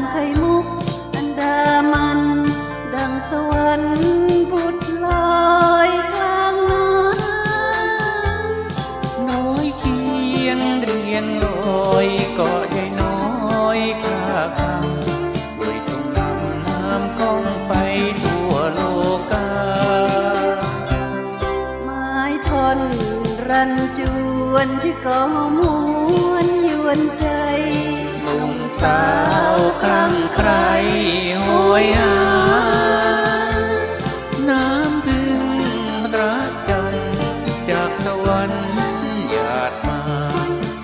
ำไข่มุก อันดามัน ดังสวรรค์บุตรลอยกลางน้ำน้อยเคียงเรียงลอยเกาะใหญ่น้อยคลาคำด้วยส่งนำน้ำก้องไปทั่วโลกาไม้ทนรันจวนที่ก่อมวนยวนใจ สาวคลั่งใครโหยหา น้ำพึ่งรักจันทร์จากสวรรค์หยาดมา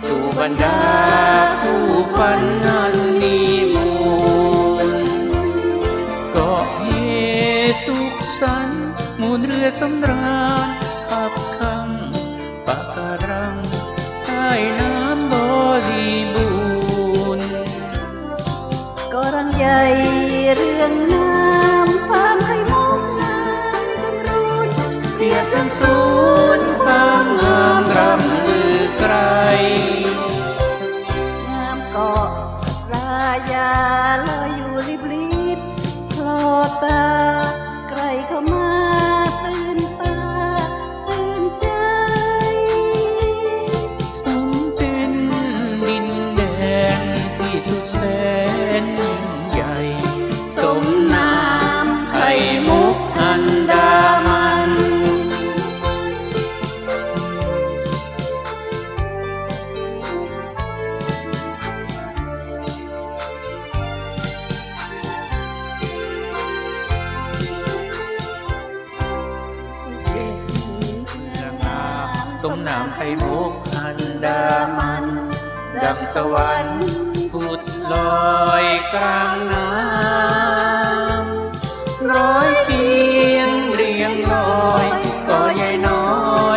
สู่บรรดาผู้ปันนันมีมูลเกาะเฮสุขสันมูลเรือสำราญ เปรียบดังศูนย์ความงามรำลือไกล งามเกาะรายาลอยอยู่ริบลิบคลอตาใกล้เข้ามาตื่นตาตื่นใจ สมเป็นดินแดนที่สุด มน้ำไข่มุกอันดามันดังสวรรค์พุดลอยกลางน้ำร้อยเคียงเรียงลอยก็ใหญ่น้อ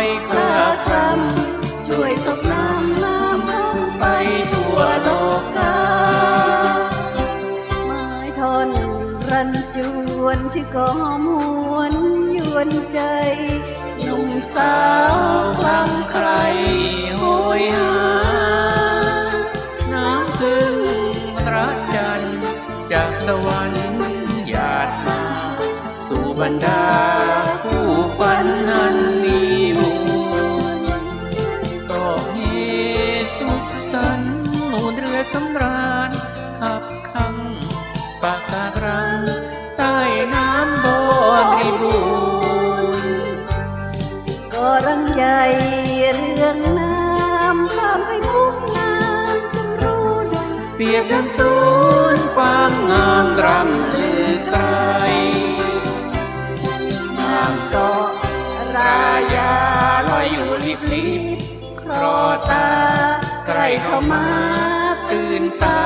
ยคลาคลำช่วยสบน้ำน้ำท่องไปทั่วโลกกาไม้ทอนรันจวนที่ก่อมวนยวนใจ หนุ่มสาวคลั่งใครโหยหา น้ำพึ่งรักจันทร์จากสวรรค์หยาดมา สู่บรรดา ใหญ่เรื่องน้ำข้ามไข่มุกน้ำจำรูนเปรียบดังศูนย์ความงามรำลือไกลงามเกาะรายาลอยอยู่ริบลิบคลอตาใกล้เข้ามาตื่นตา